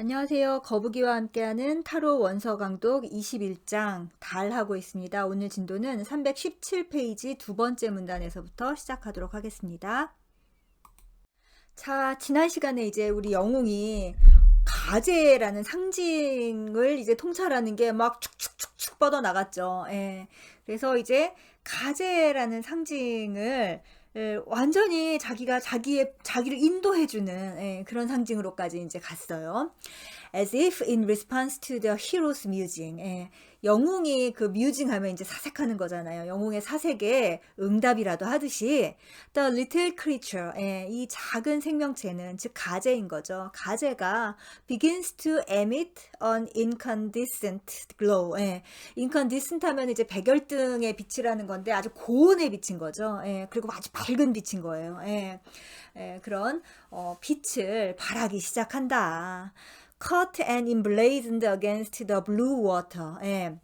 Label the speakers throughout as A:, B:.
A: 안녕하세요. 거북이와 함께하는 타로 원서 강독 21장 달 하고 있습니다. 오늘 진도는 317페이지 두 번째 문단에서부터 시작하도록 하겠습니다. 자, 지난 시간에 이제 우리 영웅이 가재라는 상징을 이제 통찰하는 게 막 축축축축 뻗어 나갔죠. 예. 그래서 이제 가재라는 상징을 예, 완전히 자기가 자기의 자기를 인도해 주는 예, 그런 상징으로까지 이제 갔어요. As if in response to the hero's musing. 예, 영웅이 그 뮤징 하면 이제 사색하는 거잖아요. 영웅의 사색에 응답이라도 하듯이 the little creature. 예, 이 작은 생명체는 즉 가재인 거죠. 가재가 begins to emit an incandescent glow. 예, incandescent 하면 이제 백열등의 빛이라는 건데 아주 고온의 빛인 거죠. 예, 그리고 아주 밝은 빛인 거예요. 예, 예, 그런 어, 빛을 발하기 시작한다. Cut and emblazoned against the blue water. 예.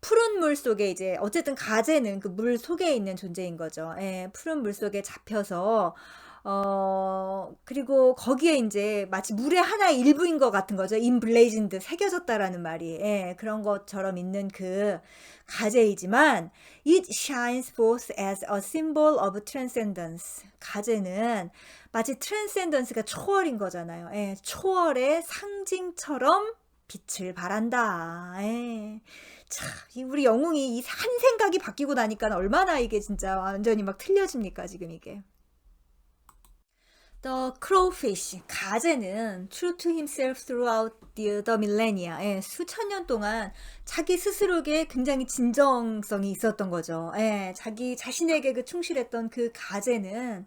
A: 푸른 물 속에 이제 어쨌든 가재는 그 물 속에 있는 존재인 거죠. 예, 푸른 물 속에 잡혀서 어 그리고 거기에 이제 마치 물의 하나의 일부인 것 같은 거죠. 인블레이즌드 새겨졌다라는 말이 예, 그런 것처럼 있는 그 가재이지만 it shines forth as a symbol of transcendence. 가재는 마치 트랜센던스가 초월인 거잖아요. 예, 초월의 상징처럼 빛을 발한다. 예. 자, 이 우리 영웅이 이 한 생각이 바뀌고 나니까 얼마나 이게 진짜 완전히 막 틀려집니까, 지금 이게. The crowfish, 가재는 true to himself throughout the, the millennia. 예, 수천 년 동안 자기 스스로에게 굉장히 진정성이 있었던 거죠. 예, 자기 자신에게 그 충실했던 그 가재는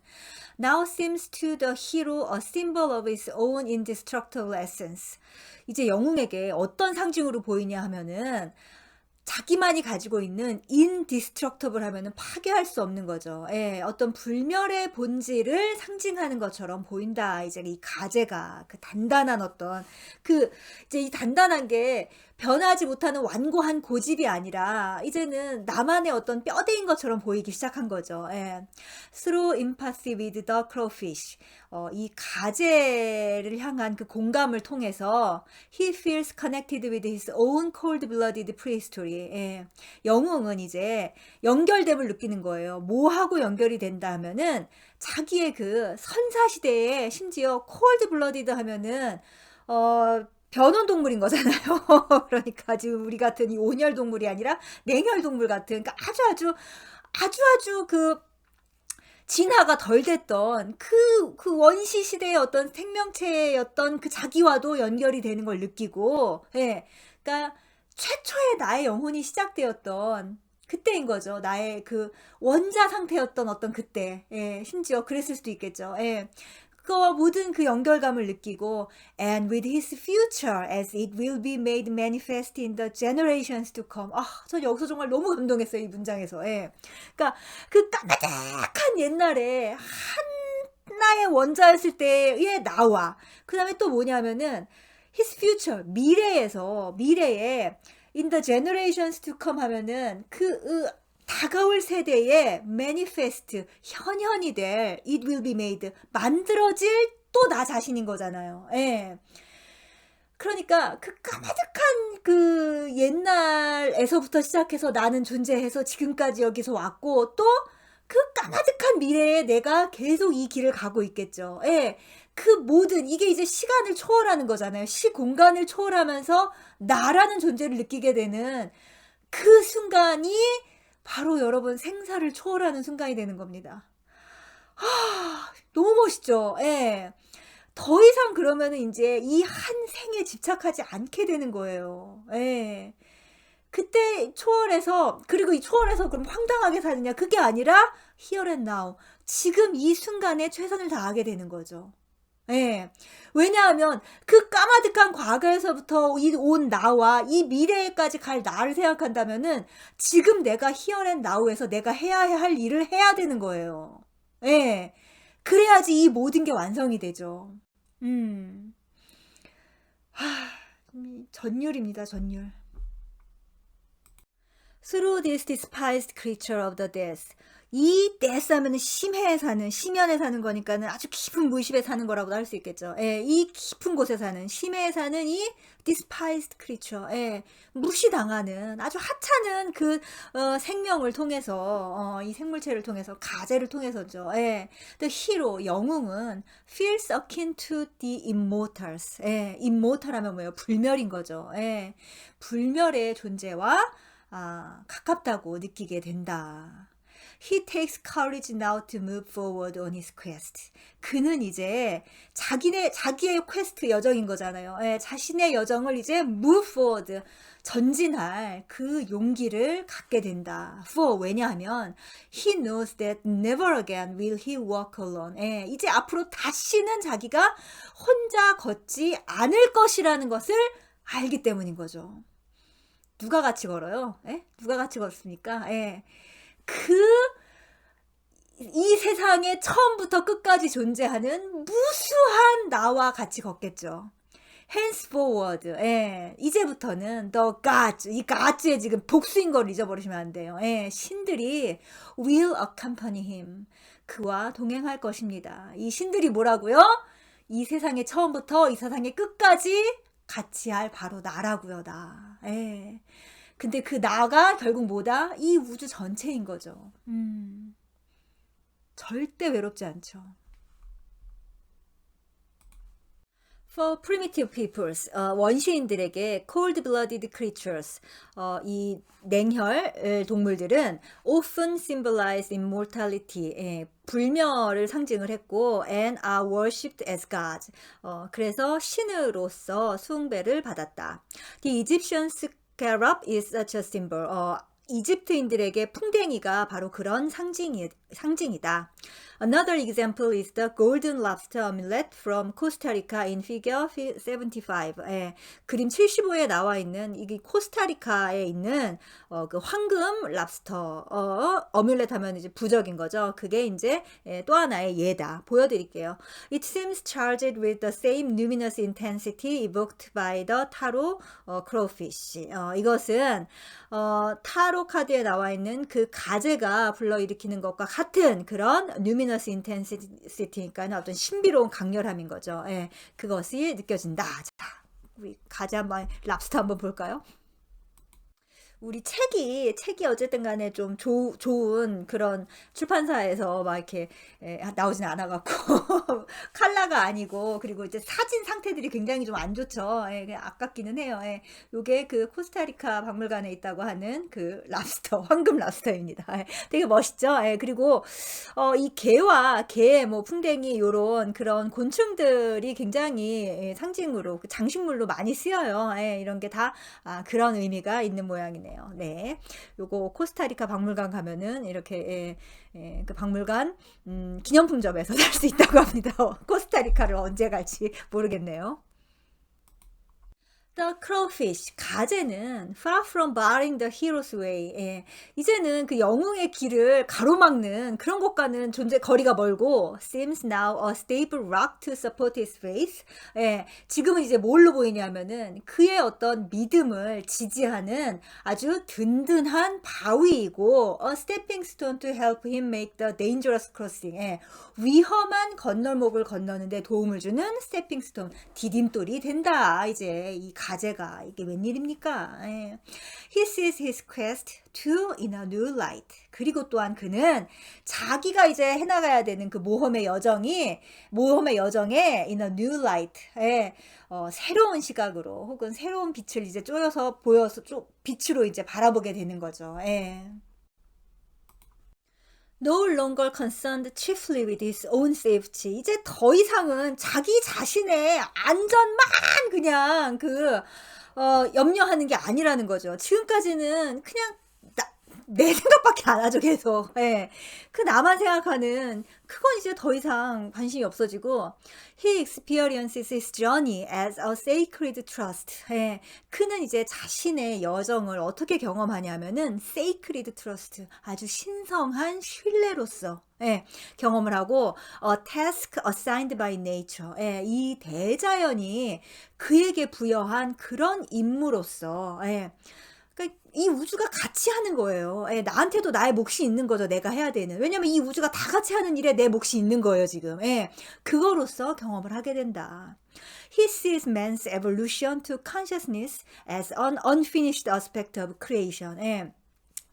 A: now seems to the hero a symbol of his own indestructible essence. 이제 영웅에게 어떤 상징으로 보이냐 하면은 자기만이 가지고 있는 인디스트럭터블 하면은 파괴할 수 없는 거죠. 예, 어떤 불멸의 본질을 상징하는 것처럼 보인다. 이제 이 가재가 그 단단한 어떤 그 이제 이 단단한 게 변하지 못하는 완고한 고집이 아니라 이제는 나만의 어떤 뼈대인 것처럼 보이기 시작한 거죠. 예. Through empathy with the crowfish. 어, 이 가재를 향한 그 공감을 통해서 he feels connected with his own cold-blooded prehistory. 예. 영웅은 이제 연결됨을 느끼는 거예요. 뭐하고 연결이 된다 하면은 자기의 그 선사시대에 심지어 cold-blooded 하면은 어 변온 동물인 거잖아요. 그러니까 지금 우리 같은 이 온열 동물이 아니라 냉열 동물 같은 그러니까 아주 아주 아주 아주 그 진화가 덜 됐던 그, 그 원시 시대의 어떤 생명체였던 그 자기와도 연결이 되는 걸 느끼고, 예. 그러니까 최초의 나의 영혼이 시작되었던 그때인 거죠. 나의 그 원자 상태였던 어떤 그때. 예, 심지어 그랬을 수도 있겠죠. 예. 그와 모든 그 연결감을 느끼고 and with his future as it will be made manifest in the generations to come. 아, 전 여기서 정말 너무 감동했어요. 이 문장에서. 예. 그러니까 그 까마득한 옛날에 하나의 원자였을 때의 나와 그다음에 또 뭐냐면은 his future 미래에서 미래에 in the generations to come 하면은 그 으, 다가올 세대에 manifest 현현이 될 it will be made 만들어질 또 나 자신인 거잖아요. 예. 그러니까 그 까마득한 그 옛날에서부터 시작해서 나는 존재해서 지금까지 여기서 왔고 또 그 까마득한 미래에 내가 계속 이 길을 가고 있겠죠. 예. 그 모든 이게 이제 시간을 초월하는 거잖아요. 시 공간을 초월하면서 나라는 존재를 느끼게 되는 그 순간이 바로 여러분 생사를 초월하는 순간이 되는 겁니다. 하, 너무 멋있죠? 예. 더 이상 그러면은 이제 이 한 생에 집착하지 않게 되는 거예요. 예. 그때 초월해서 그리고 이 초월해서 그럼 황당하게 사느냐 그게 아니라 and now 지금 이 순간에 최선을 다하게 되는 거죠. 예. 왜냐하면 그 까마득한 과거에서부터 온 나와 이 미래에까지 갈 나를 생각한다면은 지금 내가 and now에서 내가 해야 할 일을 해야 되는 거예요. 예. 그래야지 이 모든 게 완성이 되죠. 음. 하, 전율입니다, 전율. through this despised creature of the death. 이 death 하면은 심해에 사는, 심연에 사는 거니까는 아주 깊은 무의식에 사는 거라고도 할 수 있겠죠. 예, 이 깊은 곳에 사는, 심해에 사는 이 despised creature, 예, 무시당하는 아주 하찮은 그 어, 생명을 통해서, 어, 이 생물체를 통해서, 가재를 통해서죠. 예, the hero, 영웅은 feels akin to the immortals. 예, immortal 하면 뭐예요? 불멸인 거죠. 예, 불멸의 존재와 아, 가깝다고 느끼게 된다. He takes courage now to move forward on his quest. 그는 이제 자기네 자기의 퀘스트 여정인 거잖아요. 예, 자신의 여정을 이제 move forward 전진할 그 용기를 갖게 된다. For 왜냐하면 he knows that never again will he walk alone. 예, 이제 앞으로 다시는 자기가 혼자 걷지 않을 것이라는 것을 알기 때문인 거죠. 누가 같이 걸어요? 예? 누가 같이 걷습니까? 예. 그, 이 세상에 처음부터 끝까지 존재하는 무수한 나와 같이 걷겠죠. henceforward, 예, 이제부터는 the gods, 이 gods의 지금 복수인 걸 잊어버리시면 안 돼요. 예, 신들이 will accompany him, 그와 동행할 것입니다. 이 신들이 뭐라고요? 이 세상의 처음부터 이 세상의 끝까지 같이 할 바로 나라고요, 나. 예. 근데 그 나가 결국 뭐다? 이 우주 전체인 거죠. 음. 절대 외롭지 않죠. For primitive peoples, 어, 원시인들에게 cold-blooded creatures, 어, 이 냉혈 동물들은 often symbolize immortality, 예, 불멸을 상징을 했고, and are worshipped as gods. 어, 그래서 신으로서 숭배를 받았다. The Egyptians scarab is such a symbol. 어, 이집트인들에게 풍뎅이가 바로 그런 상징이, 상징이다. Another example is the golden lobster amulet from Costa Rica in figure 75. 예, 그림 75에 나와 있는 이게 코스타리카에 있는 어, 그 황금 랍스터 어, 어뮬렛 하면 이제 부적인 거죠. 그게 이제 예, 또 하나의 예다. 보여드릴게요. It seems charged with the same luminous intensity evoked by the tarot 어, crowfish. 어, 이것은 어, 타로 카드에 나와 있는 그 가제가 불러일으키는 것과 같은 그런 luminous intensity니까 어떤 신비로운 강렬함인 거죠. 예, 그것이 느껴진다. 자, 우리 가제 한번 랍스터 한번 볼까요? 우리 책이 책이 어쨌든 간에 좀 조, 좋은 그런 출판사에서 막 이렇게 에, 나오진 않아 갖고 칼라가 아니고 그리고 이제 사진 상태들이 굉장히 좀 안 좋죠. 예, 아깝기는 해요. 예, 요게 그 코스타리카 박물관에 있다고 하는 그 랍스터 황금 랍스터입니다. 예, 되게 멋있죠. 예, 그리고 어, 이 개와 개, 뭐 풍뎅이 요런 그런 곤충들이 굉장히 예, 상징으로 그 장식물로 많이 쓰여요. 예, 이런 게 다 아, 그런 의미가 있는 모양이네요. 있네요. 네. 요거 코스타리카 박물관 가면은 이렇게 예, 예, 그 박물관 음, 기념품점에서 살 수 있다고 합니다. 코스타리카를 언제 갈지 모르겠네요. The Crowfish 가재는 far from barring the hero's way. 예. 이제는 그 영웅의 길을 가로막는 그런 것과는 존재 거리가 멀고 seems now a stable rock to support his faith. 예. 지금은 이제 뭘로 보이냐면은 그의 어떤 믿음을 지지하는 아주 든든한 바위이고 a stepping stone to help him make the dangerous crossing. 예. 위험한 건널목을 건너는데 도움을 주는 스태핑 스톤 디딤돌이 된다. 이제 이 가제가 이게 웬일입니까? 예. He sees his quest to in a new light. 그리고 또한 그는 자기가 이제 해나가야 되는 그 모험의 여정이 모험의 여정에 in a new light. 예. 어, 새로운 시각으로 혹은 새로운 빛을 이제 쪼여서 보여서 좀 빛으로 이제 바라보게 되는 거죠. 예. No longer concerned chiefly with his own safety. 이제 더 이상은 자기 자신의 안전만 그냥 그, 어, 염려하는 게 아니라는 거죠. 지금까지는 그냥 내 생각밖에 안 하죠, 계속. 예. 그 나만 생각하는, 그건 이제 더 이상 관심이 없어지고, he experiences his journey as a sacred trust. 예. 그는 이제 자신의 여정을 어떻게 경험하냐면은, sacred trust. 아주 신성한 신뢰로서, 예, 경험을 하고, a task assigned by nature. 예, 이 대자연이 그에게 부여한 그런 임무로서, 예, 이 우주가 같이 하는 거예요. 예, 나한테도 나의 몫이 있는 거죠. 내가 해야 되는. 왜냐면 이 우주가 다 같이 하는 일에 내 몫이 있는 거예요, 지금. 예, 그거로서 경험을 하게 된다. He sees man's evolution to consciousness as an unfinished aspect of creation. 예.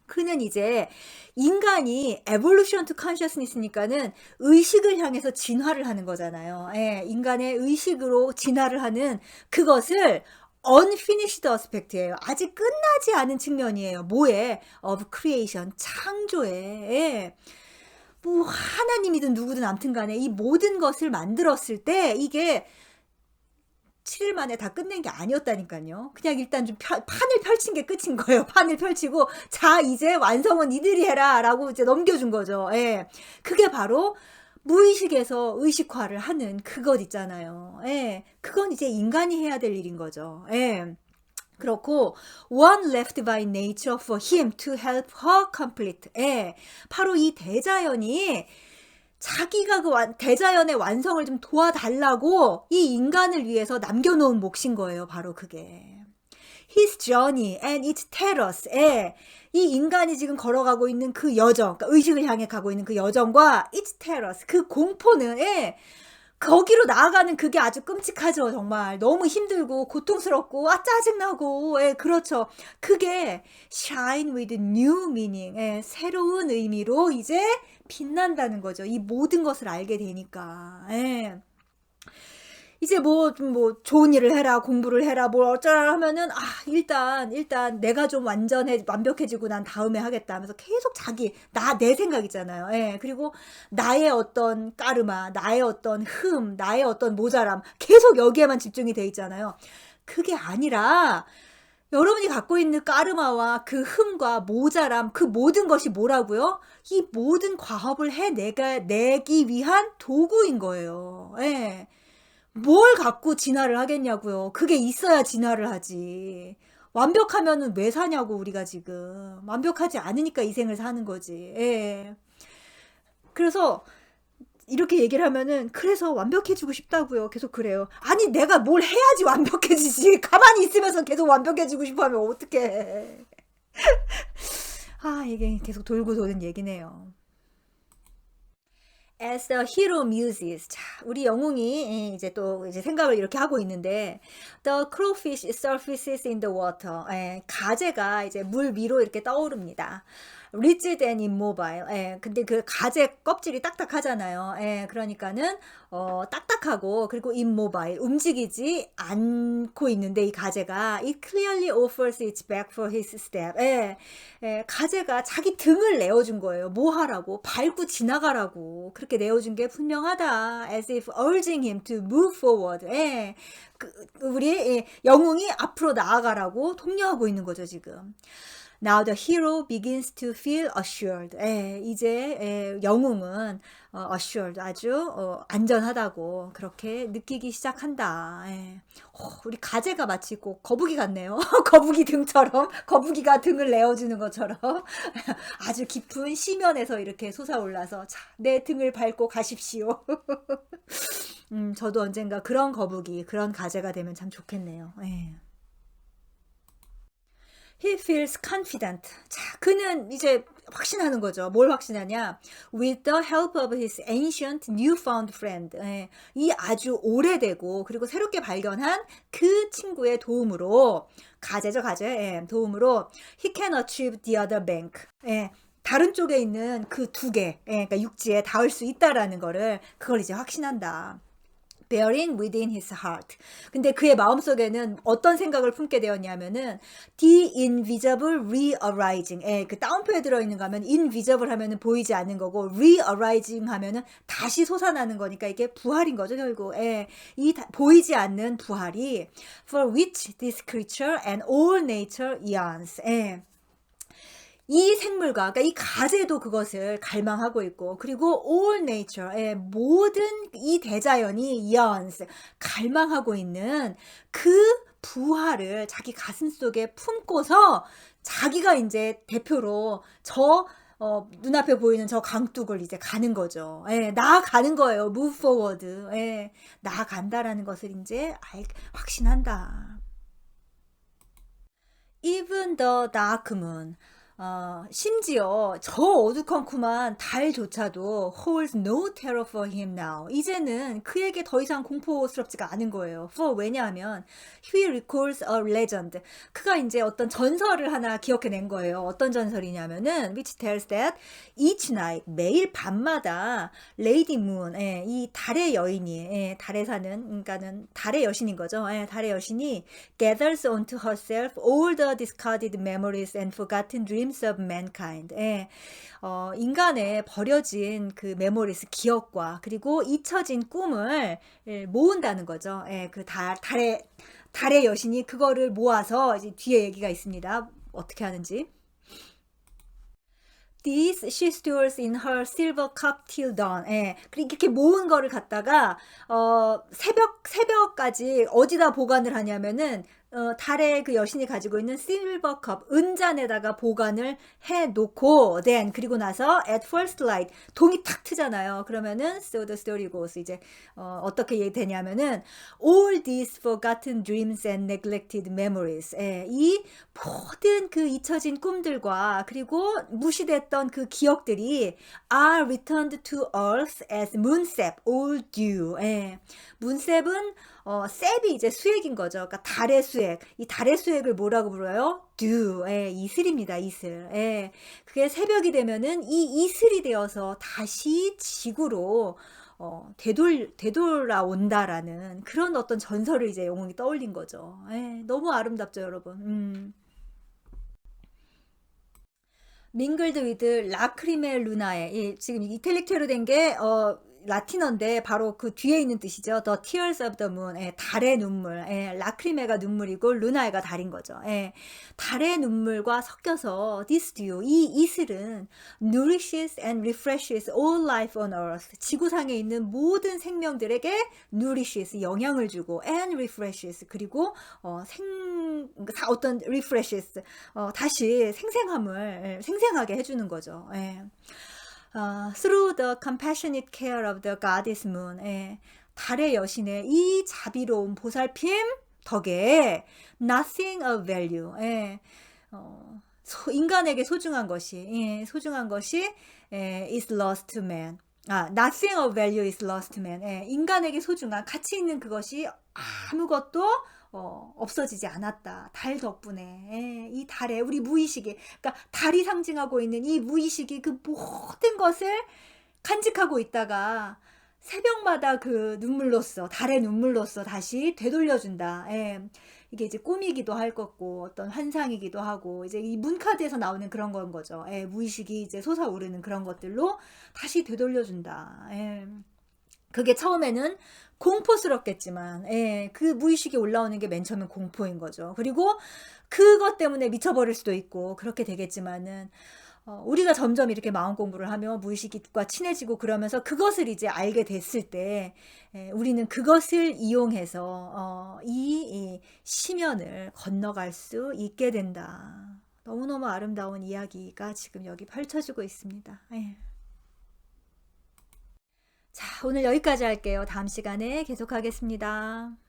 A: 그는 이제 인간이 evolution to consciousness니까는 의식을 향해서 진화를 하는 거잖아요. 예, 인간의 의식으로 진화를 하는 그것을 unfinished aspect예요. 아직 끝나지 않은 측면이에요. 뭐에? of creation, 창조에. 예. 뭐 하나님이든 누구든 암튼 간에 이 모든 것을 만들었을 때 이게 7일 만에 다 끝낸 게 아니었다니까요. 그냥 일단 좀 펴, 판을 펼친 게 끝인 거예요. 판을 펼치고 자 이제 완성은 이들이 해라라고 이제 넘겨준 거죠. 예, 그게 바로 무의식에서 의식화를 하는 그것 있잖아요. 예, 그건 이제 인간이 해야 될 일인 거죠. 예. 그렇고 one left by nature for him to help her complete. 예, 바로 이 대자연이 자기가 그 완, 대자연의 완성을 좀 도와달라고 이 인간을 위해서 남겨놓은 몫인 거예요. 바로 그게. His journey and its terrors. 예. 이 인간이 지금 걸어가고 있는 그 여정, 그러니까 의식을 향해 가고 있는 그 여정과 its terrors, 그 공포는, 예. 거기로 나아가는 그게 아주 끔찍하죠, 정말. 너무 힘들고, 고통스럽고, 아, 짜증나고, 예, 그렇죠. 그게 shine with new meaning, 예, 새로운 의미로 이제 빛난다는 거죠. 이 모든 것을 알게 되니까. 예. 이제 뭐, 뭐, 좋은 일을 해라, 공부를 해라, 뭘 어쩌라 하면은, 아, 일단, 일단 내가 좀 완전해, 완벽해지고 난 다음에 하겠다 하면서 계속 자기, 나, 내 생각이잖아요. 예. 그리고 나의 어떤 까르마, 나의 어떤 흠, 나의 어떤 모자람, 계속 여기에만 집중이 돼 있잖아요. 그게 아니라, 여러분이 갖고 있는 까르마와 그 흠과 모자람, 그 모든 것이 뭐라고요? 이 모든 과업을 해내가, 내기 위한 도구인 거예요. 예. 뭘 갖고 진화를 하겠냐고요. 그게 있어야 진화를 하지. 완벽하면은 왜 사냐고 우리가 지금 완벽하지 않으니까 이 생을 사는 거지. 예. 그래서 이렇게 얘기를 하면은 그래서 완벽해지고 싶다고요. 계속 그래요. 아니 내가 뭘 해야지 완벽해지지. 가만히 있으면서 계속 완벽해지고 싶어하면 어떡해. 아 이게 계속 돌고 도는 얘기네요. As the hero muses. 자, 우리 영웅이 이제 또 이제 생각을 이렇게 하고 있는데, the crowfish surfaces in the water. 예, 가재가 이제 물 위로 이렇게 떠오릅니다. Rigid and immobile. 예, 근데 그 가재 껍질이 딱딱하잖아요. 예, 그러니까는 어, 딱딱하고 그리고 immobile 움직이지 않고 있는데 이 가재가 it clearly offers its back for his step. 예, 예, 가재가 자기 등을 내어 준 거예요. 뭐 하라고? 밟고 지나가라고 그렇게 내어 준 게 분명하다. as if urging him to move forward. 예, 그, 우리 예, 영웅이 앞으로 나아가라고 독려하고 있는 거죠 지금. Now the hero begins to feel assured. 예, 이제 예, 영웅은 어, assured 아주 어, 안전하다고 그렇게 느끼기 시작한다. 예. 오, 우리 가재가 마치 꼭 거북이 같네요. 거북이 등처럼 거북이가 등을 내어주는 것처럼 아주 깊은 시면에서 이렇게 솟아올라서 자, 내 등을 밟고 가십시오. 음, 저도 언젠가 그런 거북이, 그런 가재가 되면 참 좋겠네요. 예. He feels confident. 자, 그는 이제 확신하는 거죠. 뭘 확신하냐? With the help of his ancient newfound friend. 예, 이 아주 오래되고 그리고 새롭게 발견한 그 친구의 도움으로 가재죠, 가재. 예, 도움으로 he can achieve the other bank. 예, 다른 쪽에 있는 그 두 개, 예, 그러니까 육지에 닿을 수 있다라는 거를 그걸 이제 확신한다. Bearing within his heart. 근데 그의 마음속에는 어떤 생각을 품게 되었냐면은 the invisible rearising. 예, 그 다운표에 들어 있는 거 하면 invisible 하면은 보이지 않는 거고 rearising 하면은 다시 솟아나는 거니까 이게 부활인 거죠, 결국. 예. 이 다, 보이지 않는 부활이 for which this creature and all nature yearns. 예. 이 생물과 그러니까 이 가재도 그것을 갈망하고 있고 그리고 all nature의 모든 이 대자연이 yearns 갈망하고 있는 그 부활을 자기 가슴 속에 품고서 자기가 이제 대표로 저 어, 눈앞에 보이는 저 강둑을 이제 가는 거죠. 예, 나아가는 거예요. move forward. 예, 나아간다라는 것을 이제 알, 확신한다. even the dark moon. 어, 심지어 저 어두컴컴한 달조차도 holds no terror for him now. 이제는 그에게 더 이상 공포스럽지가 않은 거예요. For 왜냐하면 he recalls a legend. 그가 이제 어떤 전설을 하나 기억해낸 거예요. 어떤 전설이냐면은 which tells that each night 매일 밤마다 Lady Moon, 예, 이 달의 여인이 예, 달에 사는 그러니까는 달의 여신인 거죠. 예, 달의 여신이 gathers onto herself all the discarded memories and forgotten dreams of mankind. 예, 어, 인간의 버려진 그 메모리스 기억과 그리고 잊혀진 꿈을 예, 모은다는 거죠. 예, 그 달, 달의 달의 여신이 그거를 모아서 이제 뒤에 얘기가 있습니다. 어떻게 하는지. These she stores in her silver cup till dawn. 예. 이렇게 모은 거를 갖다가 어 새벽 새벽까지 어디다 보관을 하냐면은 어, 달의 그 여신이 가지고 있는 실버 컵 은잔에다가 보관을 해 놓고 then 그리고 나서 at first light 동이 탁 트잖아요. 그러면은 so the story goes 이제 어, 어떻게 되냐면은 all these forgotten dreams and neglected memories. 예, 이 모든 그 잊혀진 꿈들과 그리고 무시됐던 그 기억들이 are returned to earth as moonsap all dew. 예. 문셉은 어, 셉이 이제 수액인 거죠. 그러니까 달의 수액. 이 달의 수액을 뭐라고 불러요? dew. 예, 이슬입니다. 이슬. 예. 그게 새벽이 되면은 이 이슬이 되어서 다시 지구로 어, 되돌, 되돌아온다라는 그런 어떤 전설을 이제 영웅이 떠올린 거죠. 예, 너무 아름답죠, 여러분. 음. 밍글드 위드 라크리메 루나에 이, 지금 이탈릭체로 된게 어, 라틴어인데 바로 그 뒤에 있는 뜻이죠. The Tears of the Moon. 예, 달의 눈물. 예, 라크리메가 눈물이고 루나에가 달인 거죠. 예, 달의 눈물과 섞여서 this dew 이 이슬은 nourishes and refreshes all life on earth. 지구상에 있는 모든 생명들에게 nourishes 영향을 주고 and refreshes 그리고 어, 생 어떤 refreshes 어, 다시 생생함을 예, 생생하게 해주는 거죠. 예. 어, through the compassionate care of the goddess moon. 예, 달의 여신의 이 자비로운 보살핌 덕에 nothing of value. 예, 어, 소, 인간에게 소중한 것이 예, 소중한 것이 예, is lost to man. 아, nothing of value is lost to man. 예, 인간에게 소중한 가치 있는 그것이 아무것도 어, 없어지지 않았다. 달 덕분에 예, 이 달에 우리 무의식이 그러니까 달이 상징하고 있는 이 무의식이 그 모든 것을 간직하고 있다가 새벽마다 그 눈물로써 달의 눈물로써 다시 되돌려준다. 예. 이게 이제 꿈이기도 할 거고 어떤 환상이기도 하고 이제 이 문카드에서 나오는 그런 건 거죠. 예, 무의식이 이제 솟아오르는 그런 것들로 다시 되돌려준다. 예. 그게 처음에는 공포스럽겠지만, 예, 그 무의식이 올라오는 게 맨 처음엔 공포인 거죠. 그리고 그것 때문에 미쳐버릴 수도 있고, 그렇게 되겠지만은, 어, 우리가 점점 이렇게 마음 공부를 하며 무의식과 친해지고 그러면서 그것을 이제 알게 됐을 때, 예, 우리는 그것을 이용해서, 어, 이, 이 심연을 건너갈 수 있게 된다. 너무너무 아름다운 이야기가 지금 여기 펼쳐지고 있습니다. 예. 자, 오늘 여기까지 할게요. 다음 시간에 계속하겠습니다.